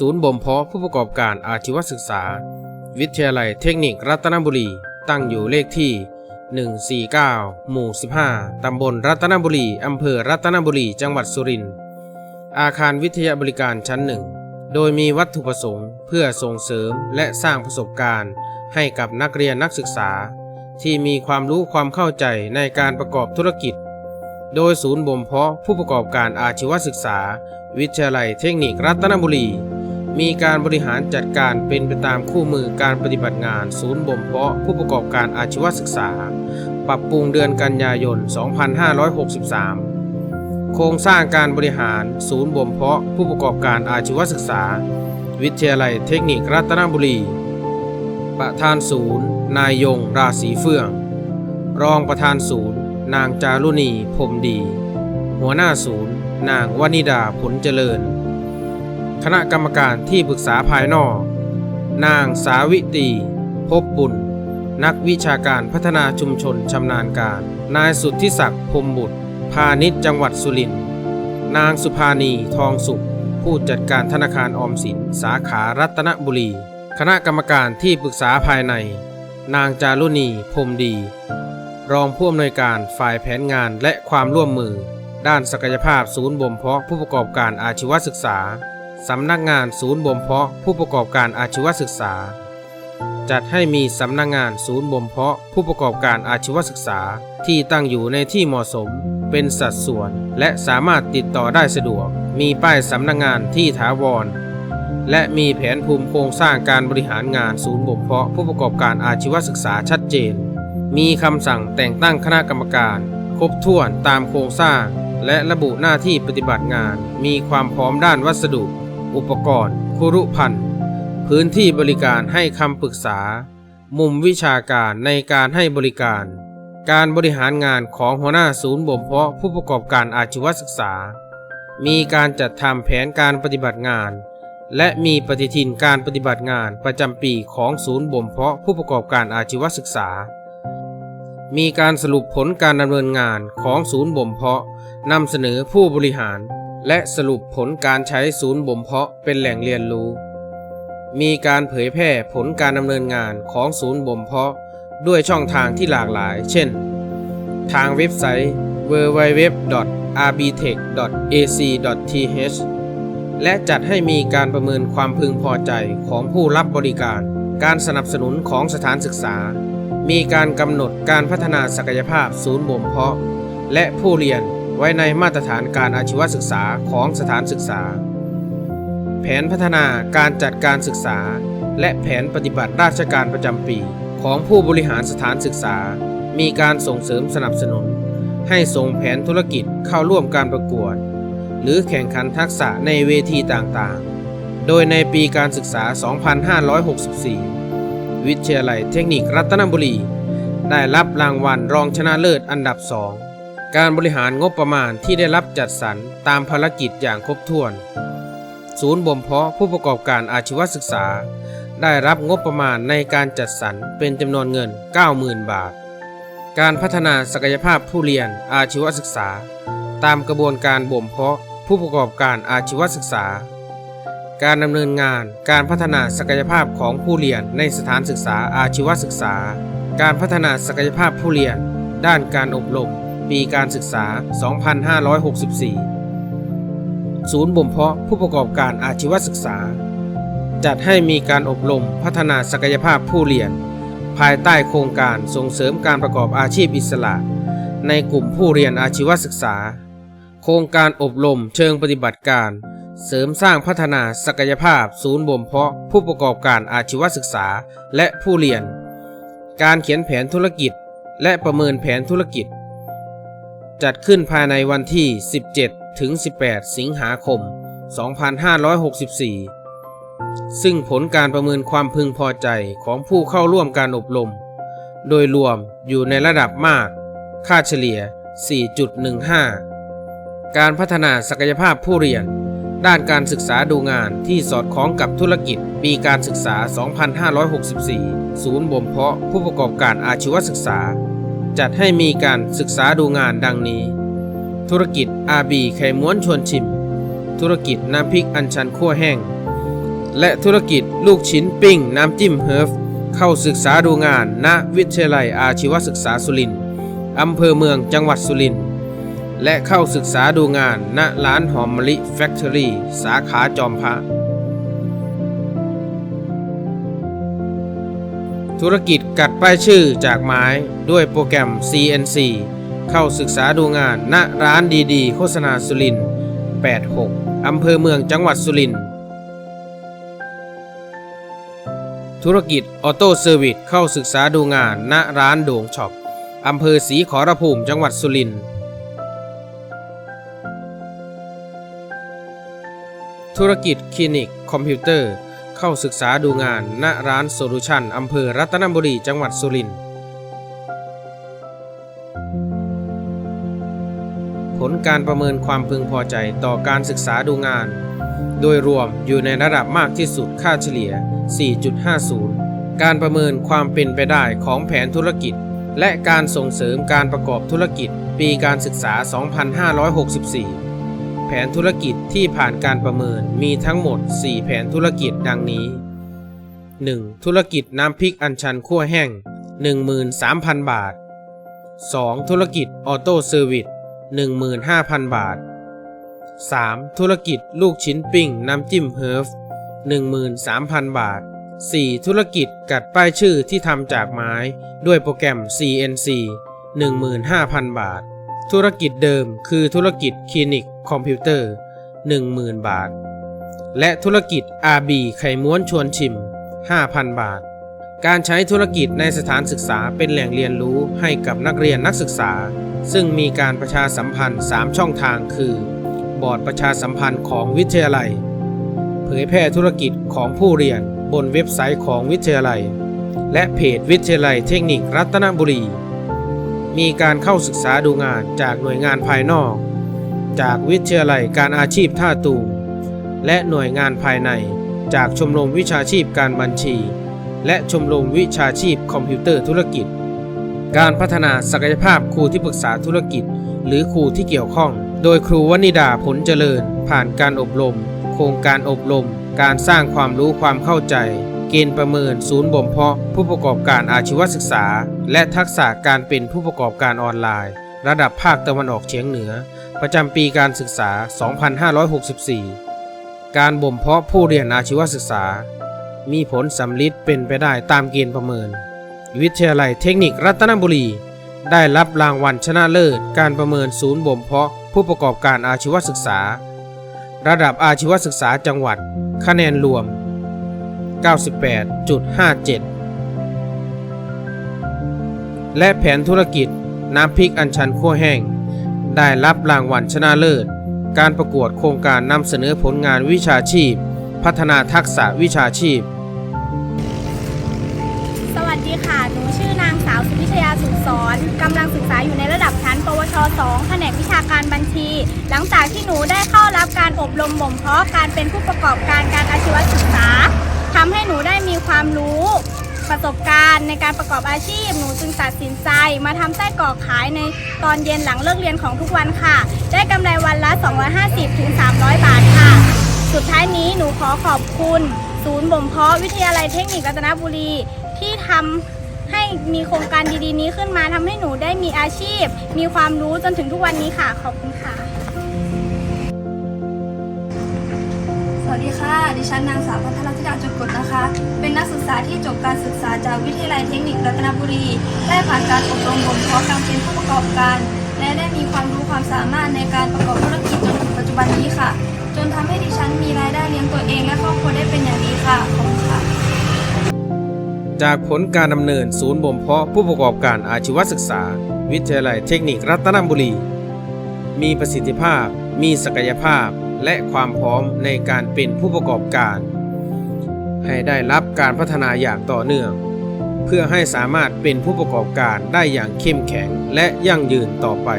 ศูนย์บ่มเพาะผู้ประกอบการอาชีวศึกษา วิทยาลัยเทคนิครัตนบุรี ตั้งอยู่เลขที่ 149 หมู่ 15 ตำบลรัตนบุรี อำเภอรัตนบุรี จังหวัดสุรินทร์ อาคารวิทยาบริการชั้นหนึ่ง โดยมีวัตถุประสงค์เพื่อส่งเสริมและสร้างประสบการณ์ ให้กับนักเรียนนักศึกษา ที่มีความรู้ความเข้าใจในการประกอบธุรกิจ โดยศูนย์บ่มเพาะผู้ประกอบการอาชีวศึกษา วิทยาลัยเทคนิครัตนบุรี มีการบริหารจัดการเป็นไปตามคู่มือการปฏิบัติงาน ศูนย์บ่มเพาะผู้ประกอบการอาชีวศึกษา ปรับปรุงเดือนกันยายน 2563 โครงสร้างการบริหาร ศูนย์บ่มเพาะผู้ประกอบการอาชีวศึกษา วิทยาลัยเทคนิครัตนบุรี ประธานศูนย์ นายยง ราศีเฟื่อง รองประธานศูนย์ นางจารุณีพรมดี หัวหน้าศูนย์ นางวนิดาผลเจริญ คณะกรรมการที่ปรึกษาภายนอก นางสาวิตรีพบบุญ นักวิชาการพัฒนาชุมชนชำนาญการ นายสุทธิศักดิ์พมบุตร พาณิชย์จังหวัดสุรินทร์นางสุภานีทองสุข ผู้จัดการธนาคารออมสิน สาขารัตนบุรี คณะกรรมการที่ปรึกษาภายใน นางจารุณีพรมดี รองผู้อำนวยการฝ่ายแผนงานและความร่วมมือ ด้านศักยภาพศูนย์บ่มเพาะผู้ประกอบการอาชีวศึกษา สำนักงานศูนย์บ่มเพาะผู้ประกอบการอาชีวศึกษา จัดให้มีสำนักงานศูนย์บ่มเพาะผู้ประกอบการอาชีวศึกษาที่ตั้งอยู่ในที่เหมาะสม เป็นสัดส่วน และสามารถติดต่อได้สะดวก มีป้ายสำนักงานที่ถาวร และมีแผนภูมิโครงสร้างการบริหารงานศูนย์บ่มเพาะผู้ประกอบการอาชีวศึกษาชัดเจน มีคำสั่งแต่งตั้งคณะกรรมการ ครบถ้วนตามโครงสร้างและระบุหน้าที่ปฏิบัติงาน มีความพร้อมด้านวัสดุ อุปกรณ์ คุรุพันธ์พื้นที่บริการให้คำปรึกษา มุมวิชาการในการให้บริการ การบริหารงานของหัวหน้าศูนย์บ่มเพาะผู้ประกอบการอาชีวศึกษา มีการจัดทำแผนการปฏิบัติงาน และมีปฏิทินการปฏิบัติงานประจำปีของศูนย์บ่มเพาะผู้ประกอบการอาชีวศึกษา มีการสรุปผลการดำเนินงานของศูนย์บ่มเพาะนำเสนอผู้บริหาร และสรุปผลการใช้ศูนย์บ่มเพาะเป็นแหล่งเรียนรู้ มีการเผยแพร่ผลการดำเนินงานของศูนย์บ่มเพาะด้วยช่องทางที่หลากหลาย เช่น ทางเว็บไซต์ www.rbtech.ac.th และจัดให้มีการประเมินความพึงพอใจของผู้รับบริการ การสนับสนุนของสถานศึกษา มีการกำหนดการพัฒนาศักยภาพศูนย์บ่มเพาะ และผู้เรียน ไว้ในมาตรฐานการอาชีวศึกษาของสถานศึกษา แผนพัฒนาการจัดการศึกษา และแผนปฏิบัติราชการประจำปี ของผู้บริหารสถานศึกษา มีการส่งเสริมสนับสนุน ให้ส่งแผนธุรกิจเข้าร่วมการประกวด หรือแข่งขันทักษะในเวทีต่างๆ โดยในปีการศึกษา 2564 วิทยาลัยเทคนิครัตนบุรี ได้รับรางวัลรองชนะเลิศอันดับสอง การบริหารงบประมาณที่ได้รับจัดสรรตามภารกิจอย่างครบถ้วน ศูนย์บ่มเพาะผู้ประกอบการอาชีวศึกษา ได้รับงบประมาณในการจัดสรรเป็นจำนวนเงิน 90,000 บาท การพัฒนาศักยภาพผู้เรียนอาชีวศึกษา ตามกระบวนการบ่มเพาะผู้ประกอบการอาชีวศึกษา การดำเนินงานการพัฒนาศักยภาพของผู้เรียนในสถานศึกษาอาชีวศึกษา การพัฒนาศักยภาพผู้เรียน ด้านการอบรม ปีการศึกษา 2564 ศูนย์บ่มเพาะผู้ประกอบการอาชีวศึกษา จัดให้มีการอบรมพัฒนาศักยภาพผู้เรียน ภายใต้โครงการส่งเสริมการประกอบอาชีพอิสระ ในกลุ่มผู้เรียนอาชีวศึกษา โครงการอบรมเชิงปฏิบัติการ เสริมสร้างพัฒนาศักยภาพ ศูนย์บ่มเพาะผู้ประกอบการอาชีวศึกษาและผู้เรียน การเขียนแผนธุรกิจและประเมินแผนธุรกิจ จัดขึ้นภายในวันที่ 17 ถึง 18 สิงหาคม 2564 ซึ่งผลการประเมินความพึงพอใจของผู้เข้าร่วมการอบรม โดยรวมอยู่ในระดับมาก ค่าเฉลี่ย 4.15 การพัฒนาศักยภาพผู้เรียน ด้านการศึกษาดูงานที่สอดคล้องกับธุรกิจปีการศึกษา 2564 ศูนย์บ่มเพาะผู้ประกอบการอาชีวศึกษา จัดให้มีการศึกษาดูงานดังนี้ ธุรกิจอาบีไข่ม้วนชวนชิม ธุรกิจน้ำพริกอัญชันคั่วแห้ง และธุรกิจลูกชิ้นปิ้งน้ำจิ้มเฮิร์ฟเข้าศึกษาดูงานณวิทยาลัยอาชีวศึกษาสุรินทร์อำเภอเมืองจังหวัดสุรินทร์และเข้าศึกษาดูงานณร้านหอมมะลิแฟคทอรี่สาขาจอมพระ ธุรกิจกัดป้ายชื่อจากไม้ด้วยโปรแกรม CNC เข้าศึกษาดูงานณร้านดีๆ โฆษณาสุรินทร์86 อำเภอเมืองจังหวัดสุรินทร์ธุรกิจออโต้เซอร์วิสเข้าศึกษาดูงานณร้านโด่งช็อปอำเภอศรีขอรภูมิจังหวัดสุรินทร์ธุรกิจคลินิกคอมพิวเตอร์ เข้าศึกษาดูงาน ณร้านโซลูชันอำเภอรัตนบุรีจังหวัดสุรินทร์ผลการประเมินความพึงพอใจต่อการศึกษาดูงาน โดยรวมอยู่ในระดับมากที่สุดค่าเฉลี่ย 4.50 การประเมินความเป็นไปได้ของแผนธุรกิจ และการส่งเสริมการประกอบธุรกิจ ปีการศึกษา 2564 แผนธุรกิจที่ผ่านการประเมินมีทั้งหมด 4 แผนธุรกิจดังนี้ 1. ธุรกิจน้ำพริกอัญชันคั่วแห้ง 13,000 บาท 2. ธุรกิจออโต้เซอร์วิส15,000 บาท 3. ธุรกิจลูกชิ้นปิ้งน้ำจิ้มเฮิร์ฟ13,000 บาท 4. ธุรกิจกัดป้ายชื่อที่ทำจากไม้ ด้วยโปรแกรม CNC 15,000 บาท ธุรกิจเดิมคือธุรกิจคลินิก คอมพิวเตอร์ 10,000 บาท และธุรกิจ RB ไข่ม้วนชวนชิม 5,000 บาท การใช้ธุรกิจในสถานศึกษาเป็นแหล่งเรียนรู้ให้กับนักเรียนนักศึกษา ซึ่งมีการประชาสัมพันธ์ 3 ช่องทางคือ บอร์ดประชาสัมพันธ์ของวิทยาลัย เผยแพร่ธุรกิจของผู้เรียนบนเว็บไซต์ของวิทยาลัย และเพจวิทยาลัยเทคนิครัตนบุรีมีการเข้าศึกษาดูงานจากหน่วยงานภายนอก จากวิทยาลัยการอาชีพท่าตูมและหน่วยงานภายในจากชมรมวิชาชีพการบัญชี และชมรมวิชาชีพคอมพิวเตอร์ธุรกิจ การพัฒนาศักยภาพครูที่ปรึกษาธุรกิจ หรือครูที่เกี่ยวข้อง โดยครูวนิดาผลเจริญ ผ่านการอบรม โครงการอบรม การสร้างความรู้ความเข้าใจ เกณฑ์ประเมิน ศูนย์บ่มเพาะ ผู้ประกอบการอาชีวศึกษา และทักษะการเป็นผู้ประกอบการออนไลน์ ระดับภาคตะวันออกเฉียงเหนือ ประจำปีการศึกษา 2564 การบ่มเพาะผู้เรียนอาชีวศึกษา มีผลสำลิดเป็นไปได้ตามเกณฑ์ประเมิน วิทยาลัยเทคนิครัตนบุรี ได้รับรางวัลชนะเลิศ การประเมินศูนย์บ่มเพาะผู้ประกอบการอาชีวศึกษา ระดับอาชีวศึกษาจังหวัด คะแนนรวม 98.57 และแผนธุรกิจน้ำพริกอัญชันคั่วแห้ง ได้รับรางวัลชนะเลิศ การประกวดโครงการนำเสนอผลงานวิชาชีพ พัฒนาทักษะวิชาชีพ สวัสดีค่ะ หนูชื่อนางสาวสุพิชยาสุขสอนกำลังศึกษาอยู่ในระดับชั้น ปวช 2 แผนกวิชาการบัญชี หลังจากที่หนูได้เข้ารับการอบรมบ่มเพาะการเป็นผู้ประกอบการการอาชีวศึกษาทำให้หนูได้มีความรู้ ประสบการณ์ในการประกอบอาชีพ หนูจึงตัดสินใจ มาทำไส้กรอกขายในตอนเย็นหลังเลิกเรียนของทุกวันค่ะ ได้กำไรวันละ 250-300 บาทค่ะ สุดท้ายนี้หนูขอขอบคุณ ศูนย์บ่มเพาะวิทยาลัยเทคนิครัตนบุรี ที่ทำให้มีโครงการดีๆ นี้ขึ้นมาทำให้หนูได้มีอาชีพ มีความรู้จนถึงทุกวันนี้ค่ะ ขอบคุณค่ะ ดีค่ะ ดิฉันนางสาวพัทรธิดาจุกกฎนะคะ เป็นนักศึกษาที่จบการศึกษาจากวิทยาลัยเทคนิครัตนบุรี ได้ผ่านการอบรมบ่มเพาะการเป็นผู้ประกอบการ และได้มีความรู้ความสามารถในการประกอบธุรกิจจนถึงปัจจุบันนี้ค่ะ จนทำให้ดิฉันมีรายได้เลี้ยงตัวเองและครอบครัวได้เป็นอย่างดีค่ะ ขอบคุณค่ะ จากผลการดำเนินศูนย์บ่มเพาะผู้ประกอบการอาชีวศึกษา วิทยาลัยเทคนิครัตนบุรี มีประสิทธิภาพ มีศักยภาพ และความพร้อมในการเป็นผู้ประกอบการ ให้ได้รับการพัฒนาอย่างต่อเนื่อง เพื่อให้สามารถเป็นผู้ประกอบการได้อย่างเข้มแข็งและยั่งยืนต่อไป